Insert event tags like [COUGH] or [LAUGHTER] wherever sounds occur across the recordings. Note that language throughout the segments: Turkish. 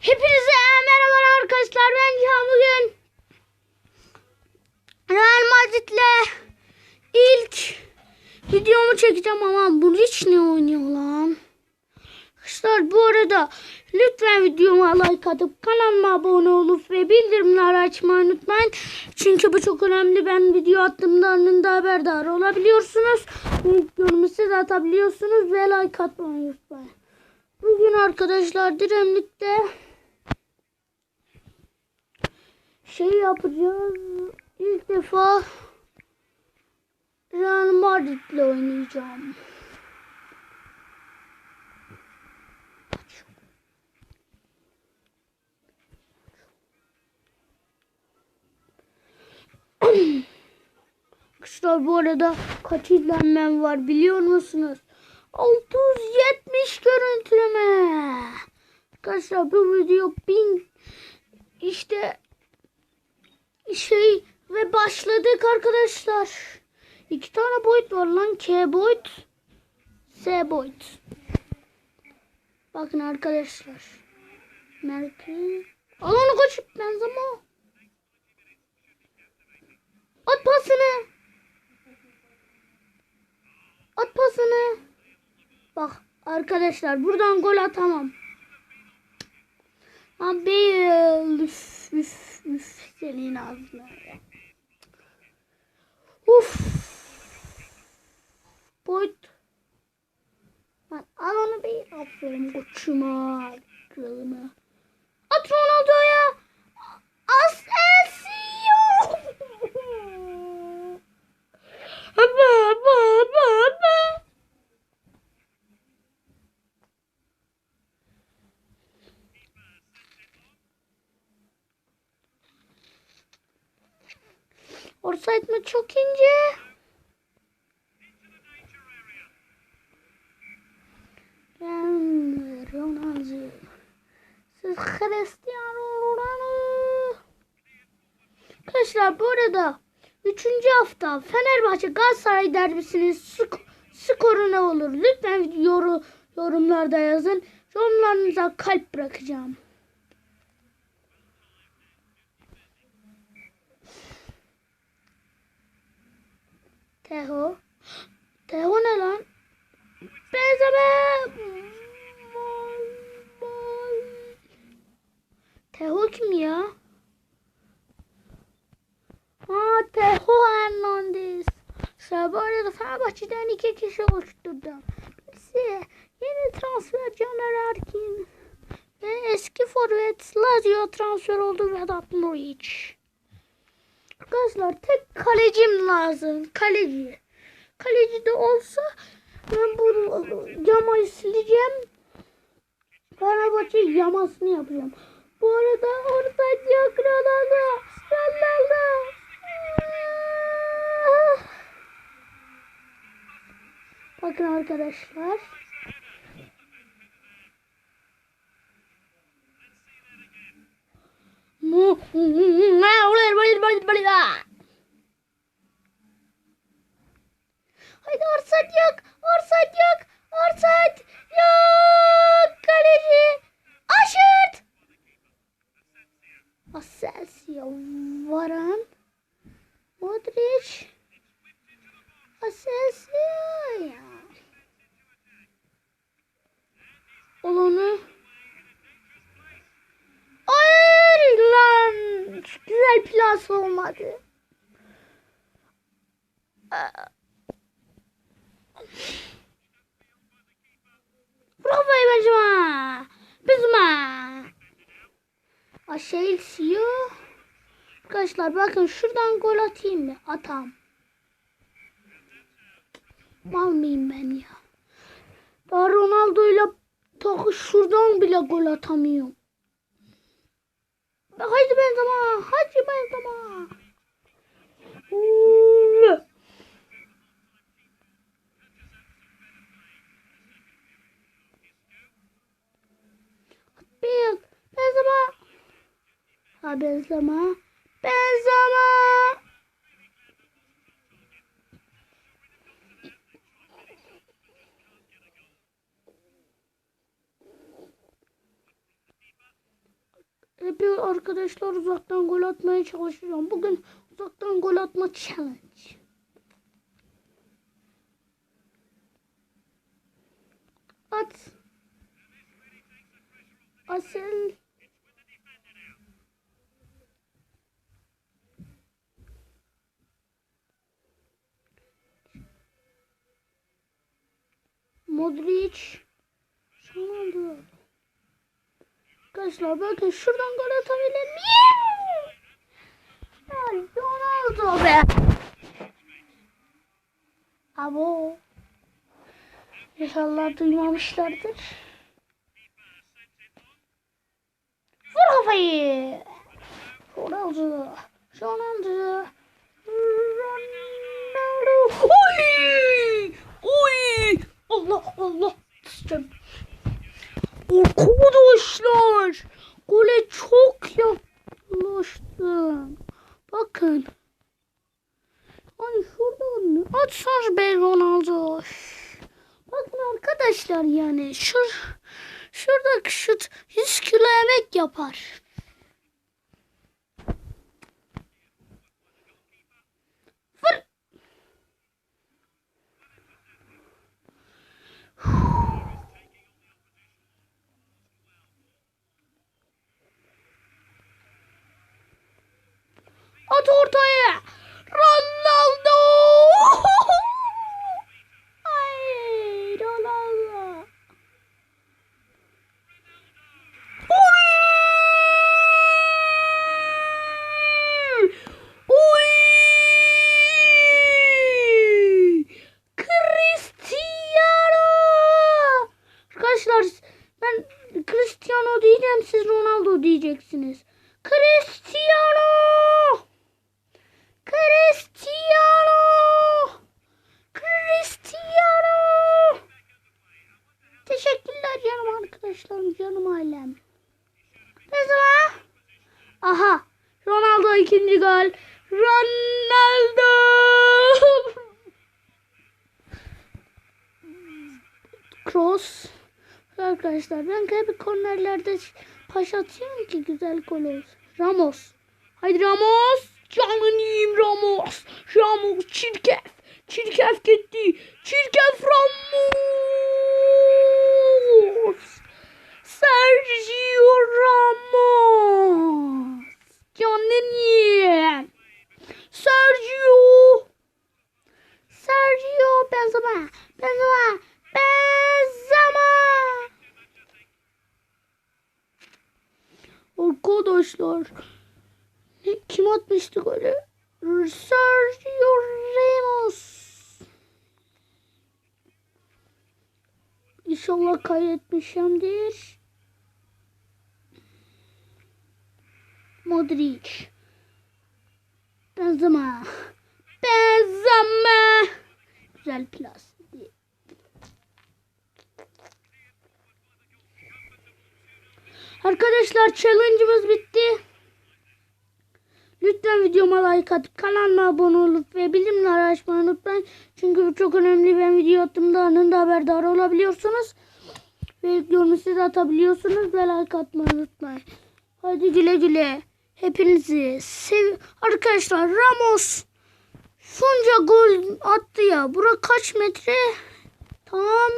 Hepinize merhaba arkadaşlar. Ben Cihan bugün Real Madrid'le ilk videomu çekeceğim ama bu hiç ne oynuyor lan? Arkadaşlar bu arada lütfen videoma like atıp kanalıma abone olup ve bildirimleri açmayı unutmayın. Çünkü bu çok önemli. Ben video attığımda anında haberdar olabiliyorsunuz. Videomu siz atabiliyorsunuz ve like atmayı unutmayın. Bugün arkadaşlar Diremlik'te şey yapacağız. İlk defa Real Madrid'le oynayacağım. [CLEARS THROAT] Arkadaşlar bu arada kaç izlenmem var biliyor musunuz? 670 görüntüleme. Arkadaşlar bu video 1000 işte şey ve başladık arkadaşlar. İki tane boyut var lan. K boyut. S boyut. Bakın arkadaşlar. Merkez. Al onu koşup benzeme. At pasını. At pasını. Bak arkadaşlar buradan gol atamam. Abi üf üf üf senin ağzına. Uf. Boyut. Lan al onu bir. Aferin koçuma. Kralına. Offside mi çok ince? Ronaldo. Siz Cristiano Ronaldo. Arkadaşlar bu arada 3. hafta Fenerbahçe Galatasaray derbisinin sk- skoru ne olur? Lütfen yoru, yorumlarda yazın. Yorumlarınıza kalp bırakacağım. Teho. Teho ne lan? Benzeme. Teho kim ya? Ha Teho Hernandez. Arada Fenerbahçe'den iki kişi oluşturdum. Birisi yeni transfer Caner Erkin. Ve eski forvet Lazio transfer oldu Vedat Muriç. Arkadaşlar tek kalecim lazım. Kaleci. Kaleci de olsa ben bu yamayı sileceğim. Fenerbahçe yamasını yapacağım. Bu arada yok Ronaldo. Ronaldo. Ah. Bakın arkadaşlar. Mu Haydi orsat yok. Orsat yok. Orsat yok. Kaleci. Aşırt. Asensio. Varan. Modric. Asensio ya. Olanı. Lan. Güzel plas olmadı. Bravo Benzema. Benzema. Aşağı siyo. Arkadaşlar bakın şuradan gol atayım mı? Atam. Mal mıyım ben ya? Daha Ronaldo'yla takı şuradan bile gol atamıyorum. Haydi Benzema. Haydi Benzema. Uuu. Benzema. Ha Benzema. Benzema. Hep arkadaşlar uzaktan gol atmaya çalışacağım. Bugün uzaktan gol atma challenge. At. Asıl. Modric. Ronaldo. Arkadaşlar bakın şuradan gol atabilir miyim? Ya Ronaldo be. Abo. İnşallah duymamışlardır. Vur kafayı. Ronaldo. Ronaldo. Ronaldo. Oy! Oy! Allah Allah. Arkadaşlar. Gole çok yaklaştım. Bakın. Hani şuradan atsanız be Ronaldo. Bakın arkadaşlar yani şur şuradaki şut 100 kilo emek yapar. Vur. At ortaya. Ronaldo. Ay Ronaldo. Oy! Oy! Cristiano! Arkadaşlar ben Cristiano diyeceğim siz Ronaldo diyeceksiniz. Cristiano! Cristiano! Cristiano! Teşekkürler canım arkadaşlarım, canım ailem. Ne zaman? Aha. Ronaldo ikinci gol. Ronaldo. Cross. Arkadaşlar ben hep kornerlerde paş atıyorum ki güzel gol olsun. Ramos. Haydi Ramos. Yiyeyim Ramos. Ramos çirkef. Çirkef gitti. Çirkef Ramos. Sergio Ramos. Canın yiyeyim. Sergio. Sergio Benzema. Benzema. Benzema. Arkadaşlar. Ne, kim atmıştı golü? Sergio Ramos. İnşallah kaydetmişimdir. Modric. Benzema. Benzema. Güzel plas. Arkadaşlar challenge'ımız bitti. Lütfen videoma like atıp kanalıma abone olup ve bildirimleri açmayı unutmayın. Çünkü bu çok önemli. Ben video attığımda anında haberdar olabiliyorsunuz. Ve yorumunuzu da atabiliyorsunuz ve like atmayı unutmayın. Hadi güle güle. Hepinizi sev... Arkadaşlar Ramos şunca gol attı ya. Bura kaç metre? Tam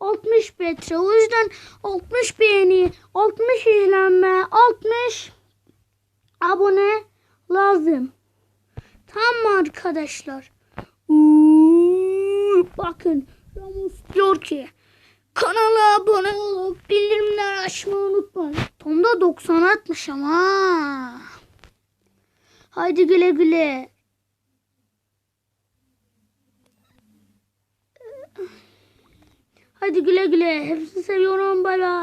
60 metre. O yüzden 60 beğeni, 60 izlenme, 60 abone lazım. Tamam arkadaşlar? Uuu, bakın Ramos diyor ki kanala abone olup bildirimleri açmayı unutmayın. Tam da 90 atmış ama. Haydi güle güle. Haydi güle güle. Hepsini seviyorum. Bay bay.